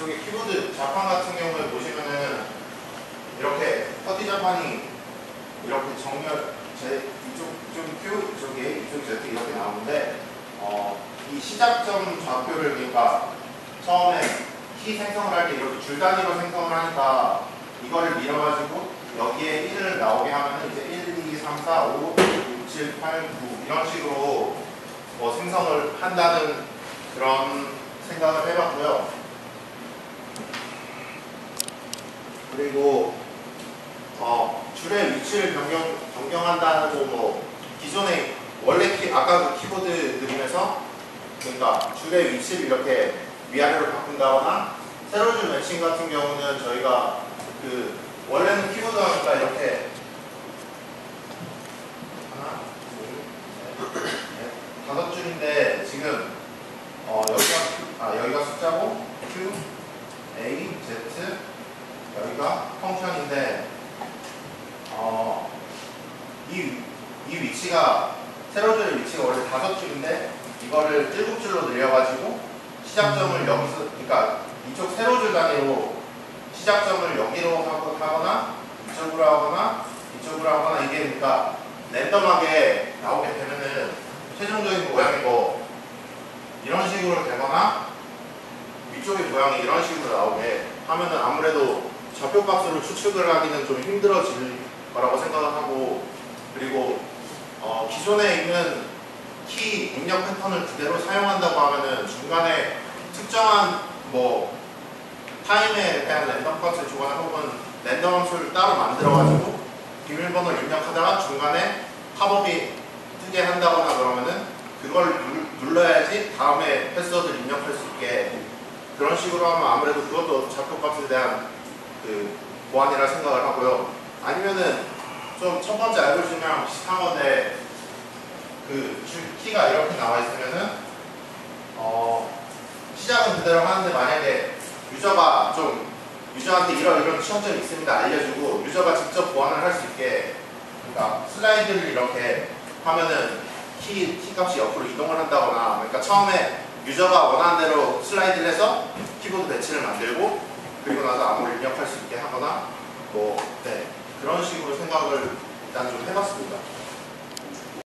이쪽에 키보드 자판 같은 경우에 보시면은 이렇게 퍼티 자판이 이렇게 정렬 제 이쪽 이쪽 Q 이쪽에 이쪽 Z 이렇게 나오는데 어, 이 시작점 좌표를 그러니까 처음에 키 생성을 할 때 이렇게 줄 단위로 생성을 하니까 이거를 밀어가지고 여기에 1을 나오게 하면은 이제 1, 2, 3, 4, 5, 6, 7, 8, 9 이런 식으로 뭐 생성을 한다는 그런 생각을 해봤고요. 그리고 어, 줄의 위치를 변경, 변경한다고 뭐 기존의 원래 키 아까 그 키보드 그림에서 그러니까 줄의 위치를 이렇게 위아래로 바꾼다거나 세로 줄 매칭 같은 경우는 저희가 그 원래는 키보드가 그러니까 이렇게 하나, 둘, 셋, 넷, 다섯 줄인데 지금 어, 여기가 아 여기가 숫자고 Q, A, Z 여기가 펑션인데 어, 이, 이 위치가 세로줄의 위치가 원래 다섯 줄인데 이거를 일곱 줄로 늘려가지고 시작점을 여기서 그러니까 이쪽 세로 줄 단위로 시작점을 여기로 하고 하거나 이쪽으로 하거나 이쪽으로 하거나 이게 그러니까 랜덤하게 나오게 되면은 최종적인 모양이 뭐 이런 식으로 되거나 위쪽의 모양이 이런 식으로 나오게 하면은 아무래도 좌표 값으로 추측을 하기는 좀 힘들어질 거라고 생각을 하고 그리고 어, 기존에 있는 키 입력 패턴을 그대로 사용한다고 하면은 중간에 특정한 뭐 타임에 대한 랜덤 값을 주거나 혹은 랜덤 함수를 따로 만들어가지고 비밀번호를 입력하다가 중간에 팝업이 뜨게 한다거나 그러면은 그걸 누- 눌러야지 다음에 패스워드를 입력할 수 있게. 그런 식으로 하면 아무래도 그것도 좌표 값에 대한 그 보안이라 생각을 하고요. 아니면은 좀 첫 번째 알고리즘이랑 비슷한 건데 그줄 키가 이렇게 나와 있으면은 어 시작은 그대로 하는데 만약에 유저가 좀 유저한테 이런 이런 취약점이 있습니다 알려주고 유저가 직접 보완을 할 수 있게 그러니까 슬라이드를 이렇게 하면은 키, 키 값이 옆으로 이동을 한다거나 그러니까 처음에 유저가 원하는 대로 슬라이드를 해서 키보드 배치를 만들고 그리고 나서 암호를 입력할 수 있게 하거나 뭐 네, 그런 식으로 생각을 일단 좀 해봤습니다.